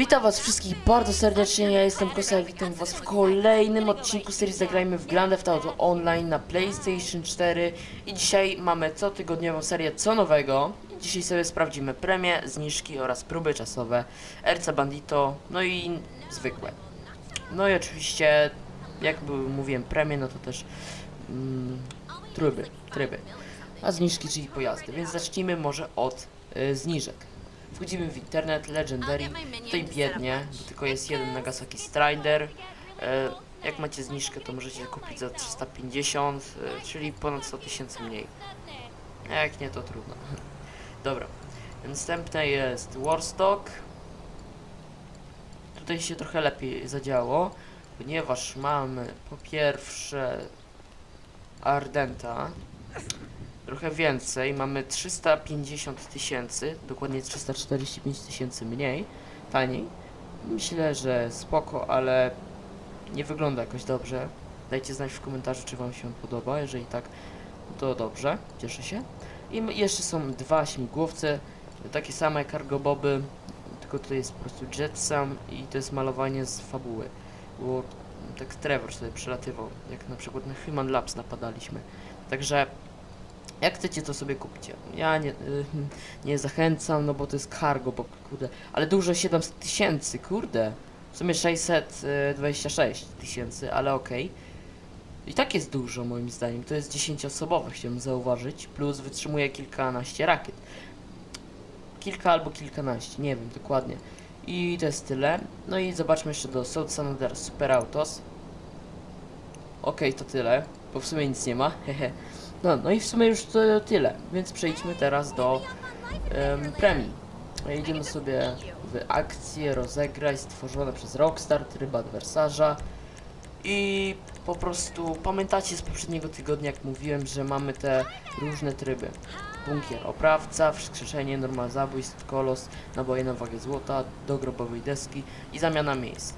Witam was wszystkich bardzo serdecznie, ja jestem Kosa, witam was w kolejnym odcinku serii Zagrajmy w Grand Theft Auto Online na PlayStation 4 i dzisiaj mamy cotygodniową serię Co Nowego. Dzisiaj sobie sprawdzimy premie, zniżki oraz próby czasowe, RC Bandito, no i zwykłe. No i oczywiście, jak mówiłem premie, no to też mm, tryby, tryby, a zniżki czyli pojazdy, więc zacznijmy może od y, zniżek. Wchodzimy w internet, Legendary, tutaj biednie, bo tylko jest jeden Nagasaki Strider. E, jak macie zniżkę, to możecie kupić za 350, e, czyli ponad 100 tysięcy mniej. A jak nie, to trudno. Dobra. Następne jest Warstock. Tutaj się trochę lepiej zadziało, ponieważ mamy po pierwsze Ardenta, trochę więcej, mamy 350 tysięcy, dokładnie 345 tysięcy mniej, taniej. Myślę, że spoko, ale nie wygląda jakoś dobrze. Dajcie znać w komentarzu, czy wam się podoba, jeżeli tak, to dobrze, cieszę się. I jeszcze są dwa śmigłowce, takie same cargo boby, tylko tutaj jest po prostu jet sam i to jest malowanie z fabuły. Było tak Trevor sobie przelatywał, jak na przykład na Human Labs napadaliśmy. Także jak chcecie, to sobie kupcie. Ja nie, y, nie zachęcam, no bo to jest cargo, bo kurde. Ale dużo 700 tysięcy, kurde. W sumie 626 tysięcy, ale okej. I tak jest dużo moim zdaniem. To jest 10-osobowe, chciałbym zauważyć. Plus wytrzymuje kilkanaście rakiet. Kilka albo kilkanaście, nie wiem dokładnie. I to jest tyle. No i zobaczmy jeszcze do South San Andreas Super Autos. Okej, to tyle, bo w sumie nic nie ma. Hehe. No, no i w sumie już to tyle, więc przejdźmy teraz do em, premii. Idziemy sobie w akcję rozegrać stworzone przez Rockstar, tryb adwersarza i po prostu pamiętacie z poprzedniego tygodnia, jak mówiłem, że mamy te różne tryby. Bunkier oprawca, wskrzeszenie, normal zabójstw, kolos, naboje na wagę złota, do grobowej deski i zamiana miejsc.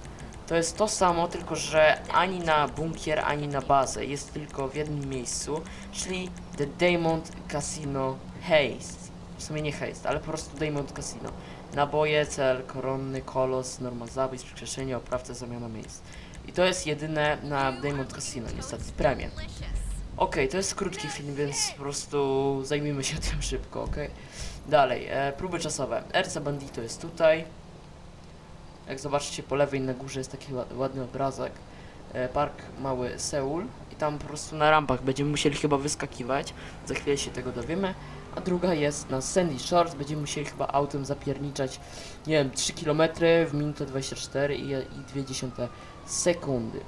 To jest to samo, tylko że ani na bunkier, ani na bazę jest tylko w jednym miejscu, czyli The Diamond Casino Haste. W sumie nie Haste, ale po prostu Diamond Casino. Naboje, cel, koronny, kolos, normal zabójstw, wskrzeszenie, oprawca, zamiana miejsc. I to jest jedyne na Diamond Casino, niestety, premie. Okej, to jest krótki film, więc po prostu zajmijmy się tym szybko, okej? Dalej, e, próby czasowe. RC Bandito jest tutaj. Jak zobaczycie po lewej na górze jest taki ła- ładny obrazek. E, park Mały Seul. I tam po prostu na rampach będziemy musieli chyba wyskakiwać. Za chwilę się tego dowiemy. A druga jest na Sandy Shores. Będziemy musieli chyba autem zapierniczać, nie wiem, 3 km w minutę 24 i, i 2 sekundy.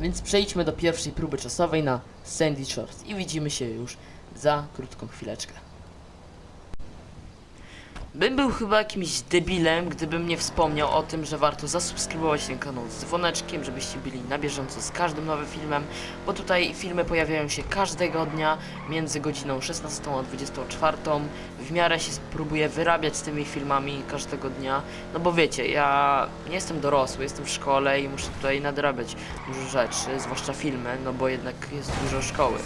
Więc przejdźmy do pierwszej próby czasowej na Sandy Shores i widzimy się już za krótką chwileczkę. Bym był chyba jakimś debilem, gdybym nie wspomniał o tym, że warto zasubskrybować ten kanał z dzwoneczkiem, żebyście byli na bieżąco z każdym nowym filmem, bo tutaj filmy pojawiają się każdego dnia między godziną 16 a 24. W miarę się próbuję wyrabiać z tymi filmami każdego dnia, no bo wiecie, ja nie jestem dorosły, jestem w szkole i muszę tutaj nadrabiać dużo rzeczy, zwłaszcza filmy, no bo jednak jest dużo szkoły.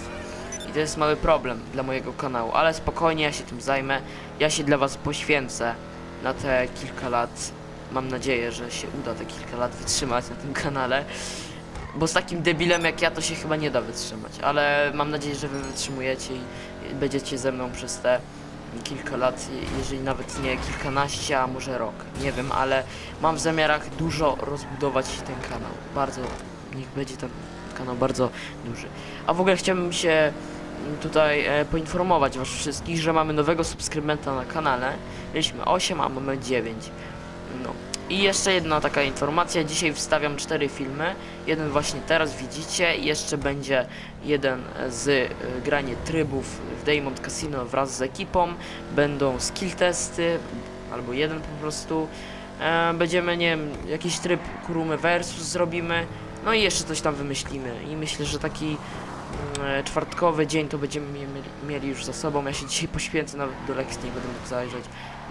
I to jest mały problem dla mojego kanału, ale spokojnie, ja się tym zajmę. Ja się dla Was poświęcę na te kilka lat. Mam nadzieję, że się uda te kilka lat wytrzymać na tym kanale. Bo z takim debilem jak ja to się chyba nie da wytrzymać. Ale mam nadzieję, że Wy wytrzymujecie i będziecie ze mną przez te kilka lat, je- jeżeli nawet nie kilkanaście, a może rok. Nie wiem, ale mam w zamiarach dużo rozbudować ten kanał. Bardzo, niech będzie ten kanał bardzo duży. A w ogóle chciałbym się tutaj e, poinformować was wszystkich, że mamy nowego subskrybenta na kanale. Mieliśmy 8, a mamy 9. No. I jeszcze jedna taka informacja. Dzisiaj wstawiam cztery filmy. Jeden właśnie teraz widzicie. Jeszcze będzie jeden z e, granie trybów w Diamond Casino wraz z ekipą. Będą skill testy, albo jeden po prostu. E, będziemy, nie wiem, jakiś tryb Kurumy Versus zrobimy. No i jeszcze coś tam wymyślimy. I myślę, że taki czwartkowy dzień to będziemy mie- mieli, mieli już za sobą. Ja się dzisiaj poświęcę nawet do lekcji, nie będę mógł zajrzeć,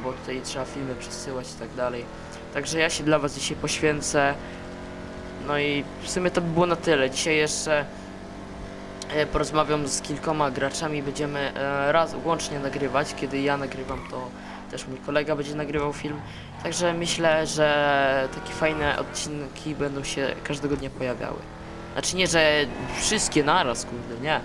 bo tutaj trzeba filmy przesyłać i tak dalej. Także ja się dla Was dzisiaj poświęcę. No i w sumie to by było na tyle. Dzisiaj jeszcze e, porozmawiam z kilkoma graczami. Będziemy e, raz łącznie nagrywać. Kiedy ja nagrywam, to też mój kolega będzie nagrywał film. Także myślę, że takie fajne odcinki będą się każdego dnia pojawiały. Znaczy nie, że wszystkie naraz, kurde, nie.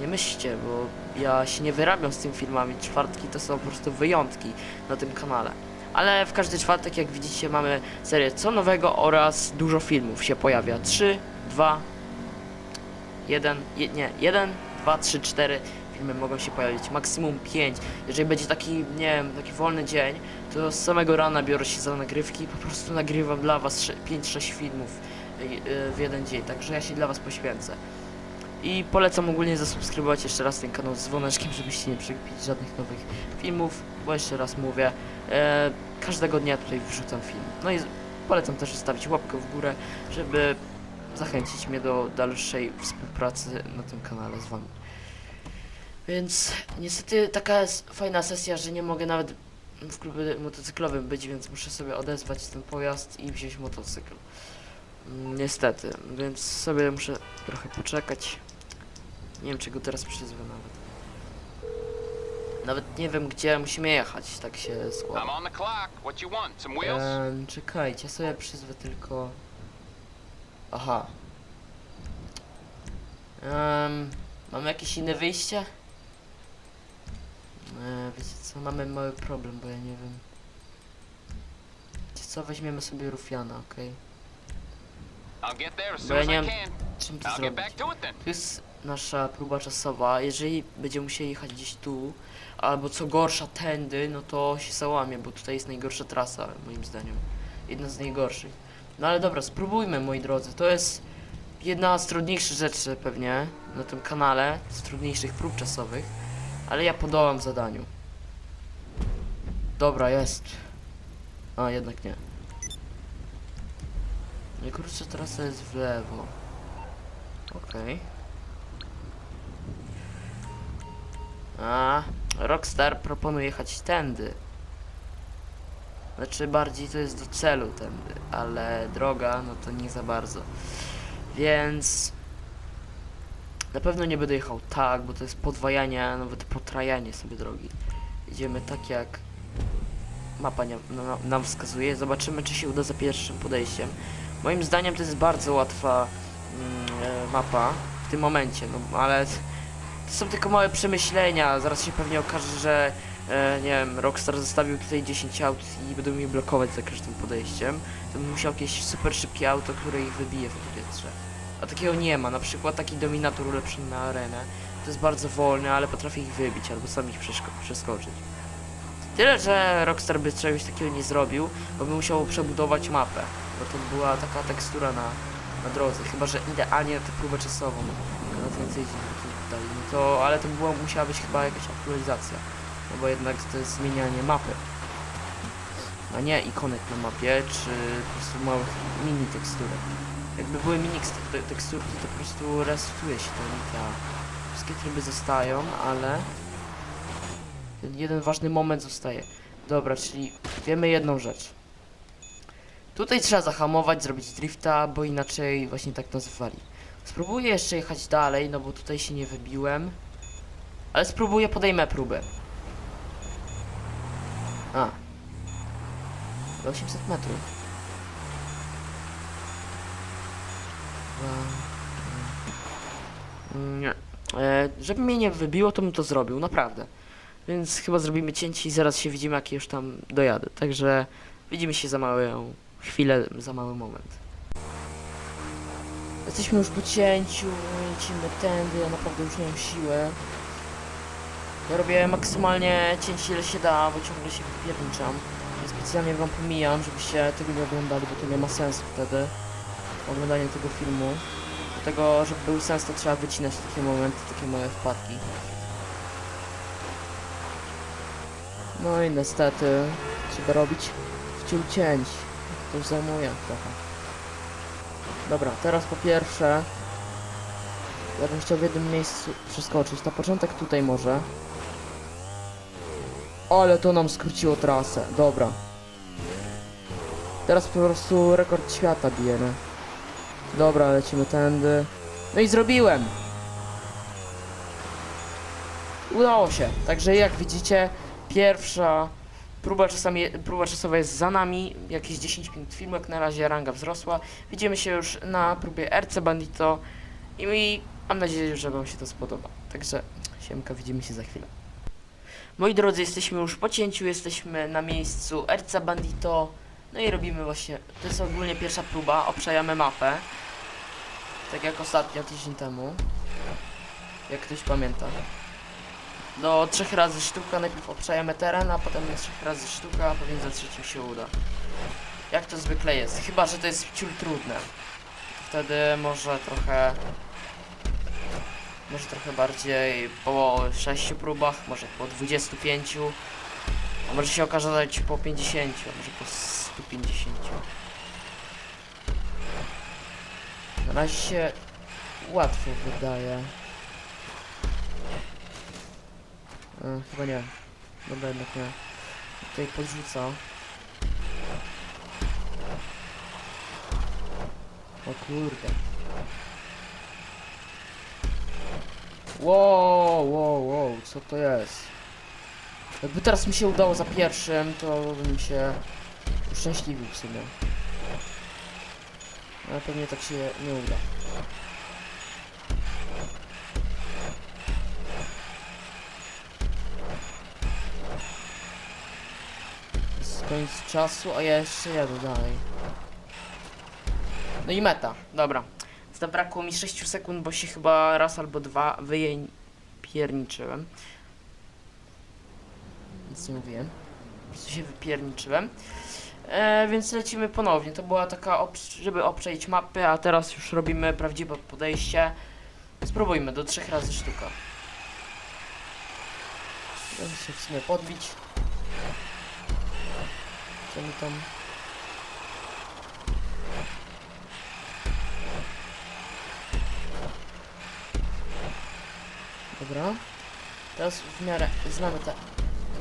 Nie myślcie, bo ja się nie wyrabiam z tymi filmami. Czwartki to są po prostu wyjątki na tym kanale. Ale w każdy czwartek, jak widzicie, mamy serię co nowego oraz dużo filmów się pojawia. 3, 2, 1, je, nie, 1, 2, 3, 4 filmy mogą się pojawić, maksimum 5. Jeżeli będzie taki, nie wiem, taki wolny dzień, to z samego rana biorę się za nagrywki i po prostu nagrywam dla was 5-6 filmów w jeden dzień, także ja się dla was poświęcę. I polecam ogólnie zasubskrybować jeszcze raz ten kanał z dzwoneczkiem, żebyście nie przegapić żadnych nowych filmów, bo jeszcze raz mówię, e, każdego dnia tutaj wrzucam film. No i polecam też zostawić łapkę w górę, żeby zachęcić mnie do dalszej współpracy na tym kanale z wami. Więc niestety taka jest fajna sesja, że nie mogę nawet w klubie motocyklowym być, więc muszę sobie odezwać ten pojazd i wziąć motocykl. Niestety, więc sobie muszę trochę poczekać. Nie wiem, czego teraz przyzwę nawet. Nawet nie wiem, gdzie musimy jechać, tak się składa. Em, czekajcie, sobie przyzwę tylko... Aha. Um, mamy jakieś inne wyjście? E, wiecie co, mamy mały problem, bo ja nie wiem. Wiecie co, weźmiemy sobie Rufiana, okej? As Bo ja nie wiem, czym to zrobić. To jest nasza próba czasowa. Jeżeli będziemy musieli jechać gdzieś tu, albo co gorsza tędy, no to się załamie, bo tutaj jest najgorsza trasa, moim zdaniem. Jedna z najgorszych. No ale dobra, spróbujmy, moi drodzy. To jest jedna z trudniejszych rzeczy pewnie na tym kanale, z trudniejszych prób czasowych, ale ja podołam zadaniu. Dobra, jest. A, jednak nie. Najkrótsza trasa jest w lewo. Okej. A, Rockstar proponuje jechać tędy. Znaczy bardziej to jest do celu tędy, ale droga, no to nie za bardzo. Więc na pewno nie będę jechał tak, bo to jest podwajanie, nawet potrajanie sobie drogi. Idziemy tak jak mapa nie, no, nam wskazuje. Zobaczymy, czy się uda za pierwszym podejściem. Moim zdaniem to jest bardzo łatwa mm, e, mapa w tym momencie, no ale to są tylko małe przemyślenia. Zaraz się pewnie okaże, że e, nie wiem, Rockstar zostawił tutaj 10 aut i będą mi blokować za każdym podejściem. To bym musiał jakieś super szybkie auto, które ich wybije w powietrze. A takiego nie ma. Na przykład taki Dominator ulepszony na arenę. To jest bardzo wolny, ale potrafi ich wybić albo sam ich przeskoczyć. Tyle, że Rockstar by czegoś takiego nie zrobił, bo by musiał przebudować mapę. Bo to była taka tekstura na, na drodze. Chyba, że idealnie na tę próbę czasową. Na więcej tutaj. No to, ale to była, musiała być chyba jakaś aktualizacja. No bo jednak to jest zmienianie mapy. A nie ikonek na mapie, czy po prostu małych mini teksturek. Jakby były mini tekst- te- teksturki, to po prostu resetuje się to. Wszystkie tryby zostają, ale ten jeden ważny moment zostaje. Dobra, czyli wiemy jedną rzecz. Tutaj trzeba zahamować, zrobić drifta, bo inaczej właśnie tak nazywali. Spróbuję jeszcze jechać dalej, no bo tutaj się nie wybiłem. Ale spróbuję, podejmę próbę. A. Do 800 metrów. Nie. E, żeby mnie nie wybiło, to bym to zrobił, naprawdę. Więc chyba zrobimy cięcie i zaraz się widzimy, jak już tam dojadę. Także widzimy się za małą chwilę, za mały moment. Jesteśmy już po cięciu, lecimy tędy, ja naprawdę już nie mam siły. Ja robię maksymalnie cięcie ile się da, bo ciągle się wypierniczam. Ja specjalnie wam pomijam, żebyście tego nie oglądali, bo to nie ma sensu wtedy. Oglądanie tego filmu. Dlatego, żeby był sens, to trzeba wycinać takie momenty, takie małe wpadki. No i niestety trzeba robić wciął cięć. To już zajmuje trochę. Dobra, teraz po pierwsze ja bym chciał w jednym miejscu przeskoczyć. Na początek tutaj może. Ale to nam skróciło trasę. Dobra. Teraz po prostu rekord świata bijemy. Dobra, lecimy tędy. No i zrobiłem! Udało się. Także jak widzicie, pierwsza Próba, czasami, próba czasowa jest za nami, jakieś 10 minut filmu, jak na razie ranga wzrosła. Widzimy się już na próbie RC Bandito i mam nadzieję, że Wam się to spodoba. Także siemka, widzimy się za chwilę. Moi drodzy, jesteśmy już po cięciu, jesteśmy na miejscu RC Bandito. No i robimy właśnie, to jest ogólnie pierwsza próba, obszajamy mapę. Tak jak ostatnio, tydzień temu. Jak ktoś pamięta. Do trzech razy sztuka, najpierw obszajemy teren, a potem do trzech razy sztuka, a potem za trzecim się uda. Jak to zwykle jest, chyba że to jest ciul trudne. Wtedy może trochę... Może trochę bardziej po 6 próbach, może po 25. A może się okazać po 50, a może po 150. Na razie się łatwo wydaje. E, chyba nie. Dobra, jednak nie. Tutaj podrzuca. O kurde. Wow, wow, wow, co to jest? Jakby teraz mi się udało za pierwszym, to bym się uszczęśliwił w sumie. Ale pewnie tak się nie uda. Jest koniec czasu, a ja jeszcze jadę dalej. No i meta, dobra. Zabrakło mi 6 sekund, bo się chyba raz albo dwa wypierniczyłem. Nic nie mówiłem. Po prostu się wypierniczyłem. E, więc lecimy ponownie. To była taka, żeby obczaić mapy, a teraz już robimy prawdziwe podejście. Spróbujmy, do trzech razy sztuka. Możemy się w sumie podbić. Co mi tam... Dobra. Teraz w miarę znamy tę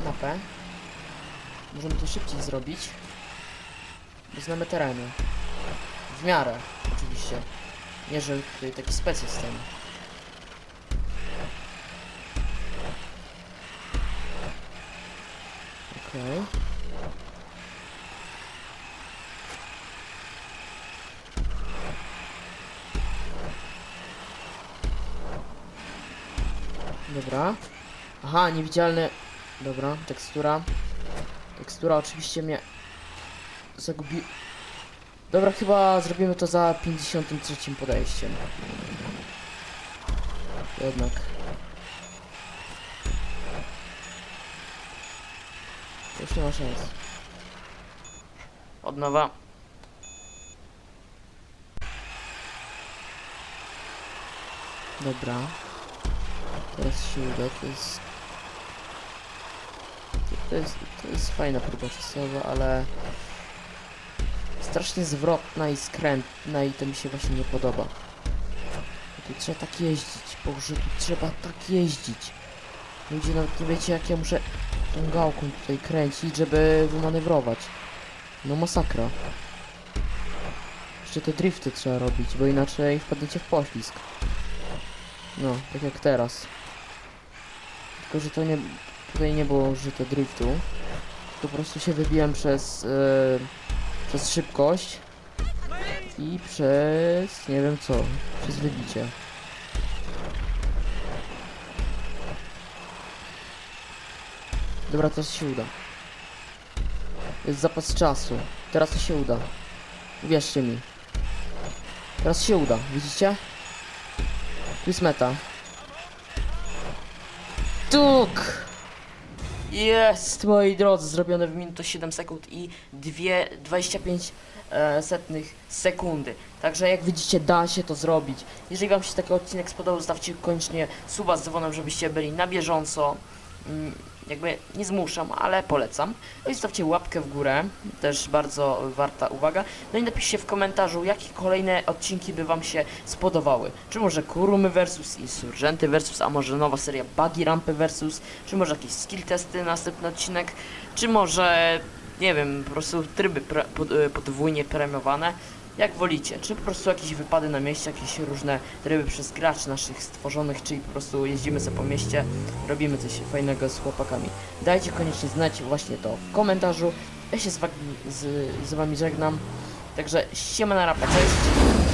mapę. Możemy to szybciej zrobić. Bo znamy tereny. W miarę, oczywiście. Nie, że tutaj taki spec. Okej. Dobra. Aha, niewidzialny. Dobra, tekstura. Tekstura oczywiście mnie zagubi... Dobra, chyba zrobimy to za 53 podejściem. Jednak. Już nie ma szans. Od nowa. Dobra. Teraz się uda, to jest... To jest, to jest fajna próba czasowa, ale... Strasznie zwrotna i skrętna i to mi się właśnie nie podoba. Tu trzeba tak jeździć, Boże, tu trzeba tak jeździć. Ludzie nawet nie wiecie jak ja muszę tą gałką tutaj kręcić, żeby wymanewrować. No masakra. Jeszcze te drifty trzeba robić, bo inaczej wpadniecie w poślizg. No, tak jak teraz. Tylko, że to nie... Tutaj nie było użyte driftu. Po prostu się wybiłem przez... Yy, przez szybkość. I przez... nie wiem co. Przez wybicie. Dobra, teraz się uda. Jest zapas czasu. Teraz to się uda. Uwierzcie mi. Teraz się uda, widzicie? Tu jest meta. Tuk! Jest, moi drodzy, zrobione w minutę 7 sekund i 2, 25 e, setnych sekundy. Także jak widzicie, da się to zrobić. Jeżeli Wam się taki odcinek spodobał, zostawcie koniecznie suba z dzwonem, żebyście byli na bieżąco. Mm, jakby nie zmuszam, ale polecam. No i zostawcie łapkę w górę, też bardzo warta uwaga. No i napiszcie w komentarzu, jakie kolejne odcinki by Wam się spodobały. Czy może Kurumy versus Insurgenty versus, a może nowa seria Buggy Rampy versus, czy może jakieś skill testy, następny odcinek, czy może, nie wiem, po prostu tryby y, podwójnie premiowane. Jak wolicie, czy po prostu jakieś wypady na mieście, jakieś różne tryby przez graczy naszych stworzonych, czy po prostu jeździmy sobie po mieście, robimy coś fajnego z chłopakami. Dajcie koniecznie znać właśnie to w komentarzu. Ja się z, z, z wami żegnam. Także siema na rapa, cześć.